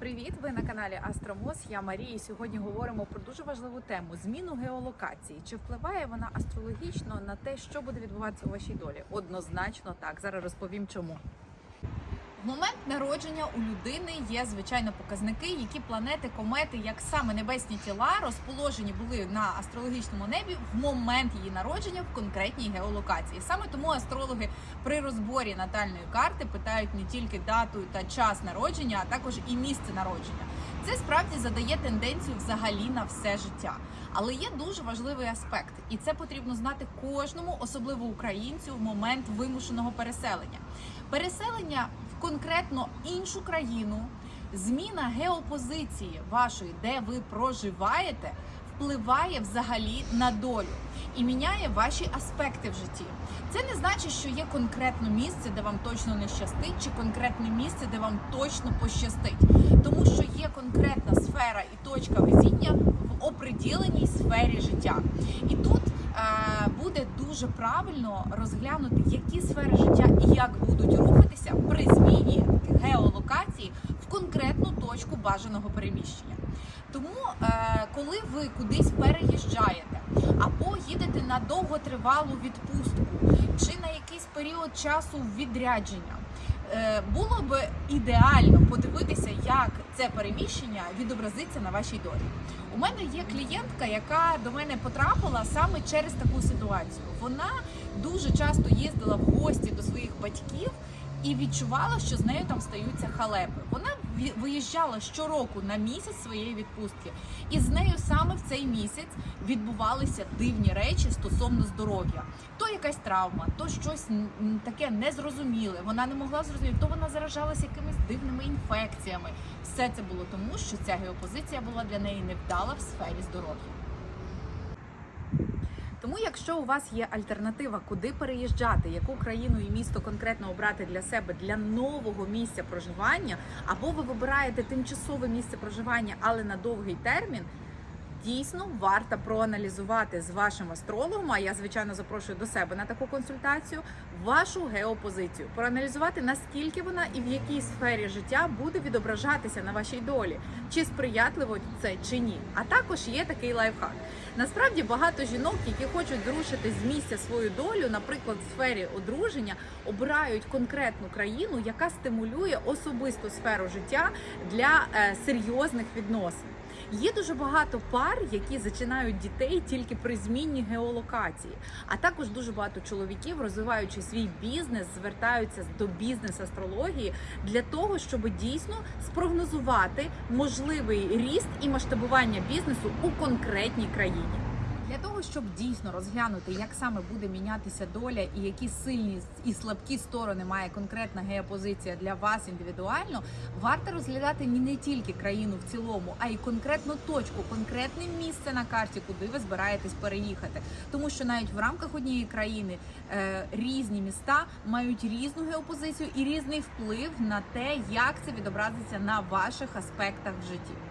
Привіт! Ви на каналі Астромос. Я Марія. Сьогодні говоримо про дуже важливу тему зміну геолокації. Чи впливає вона астрологічно на те, що буде відбуватися у вашій долі? Однозначно так. Зараз розповім чому. В момент народження у людини є звичайно показники, які планети, комети, як саме небесні тіла, розположені були на астрологічному небі в момент її народження в конкретній геолокації. Саме тому астрологи при розборі натальної карти питають не тільки дату та час народження, а також і місце народження. Це справді задає тенденцію взагалі на все життя. Але є дуже важливий аспект, і це потрібно знати кожному, особливо українцю, в момент вимушеного переселення. Переселення конкретно іншу країну, зміна геопозиції вашої, де ви проживаєте, впливає взагалі на долю і міняє ваші аспекти в житті. Це не значить, що є конкретне місце, де вам точно не щастить, чи конкретне місце, де вам точно пощастить, тому що є конкретна сфера і точка везіння в оприділеній сфері життя. І тут е, буде дуже правильно розглянути, які сфери життя і як будуть рухатися при зміні геолокації в конкретну точку бажаного переміщення. Тому, е, коли ви кудись переїжджаєте або їдете на довготривалу відпустку чи на якийсь період часу відрядження, е, було б ідеально подивитися, як це переміщення відобразиться на вашій долі. У мене є клієнтка, яка до мене потрапила саме через таку ситуацію. Вона дуже часто їздила в гості до своїх батьків і відчувала, що з нею там стаються халепи. Вона виїжджала щороку на місяць своєї відпустки, і з нею саме в цей місяць відбувалися дивні речі стосовно здоров'я. То якась травма, то щось таке незрозуміле. Вона не могла зрозуміти, то вона заражалася якимись дивними інфекціями. Все це було тому, що ця геопозиція була для неї невдала в сфері здоров'я. Тому, якщо у вас є альтернатива, куди переїжджати, яку країну і місто конкретно обрати для себе для нового місця проживання, або ви вибираєте тимчасове місце проживання, але на довгий термін. Дійсно, варто проаналізувати з вашим астрологом. А я звичайно запрошую до себе на таку консультацію вашу геопозицію, проаналізувати наскільки вона і в якій сфері життя буде відображатися на вашій долі, чи сприятливо це чи ні. А також є такий лайфхак. Насправді багато жінок, які хочуть зрушити з місця свою долю, наприклад, в сфері одруження, обирають конкретну країну, яка стимулює особисту сферу життя для е, серйозних відносин. Є дуже багато пар, які зачинають дітей тільки при зміні геолокації. А також дуже багато чоловіків, розвиваючи свій бізнес, звертаються до бізнес-астрології для того, щоб дійсно спрогнозувати можливий ріст і масштабування бізнесу у конкретній країні. Для того щоб дійсно розглянути, як саме буде мінятися доля і які сильні і слабкі сторони має конкретна геопозиція для вас індивідуально, варто розглядати не не тільки країну в цілому, а й конкретну точку, конкретне місце на карті, куди ви збираєтесь переїхати. Тому що навіть в рамках однієї країни е, різні міста мають різну геопозицію і різний вплив на те, як це відобразиться на ваших аспектах в житті.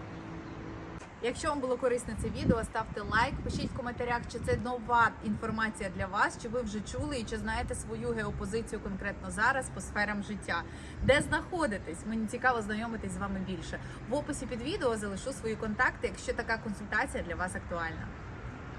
Якщо вам було корисне це відео, ставте лайк, пишіть в коментарях, чи це нова інформація для вас, чи ви вже чули і чи знаєте свою геопозицію конкретно зараз по сферам життя. Де знаходитесь? Мені цікаво знайомитись з вами більше. В описі під відео залишу свої контакти, якщо така консультація для вас актуальна.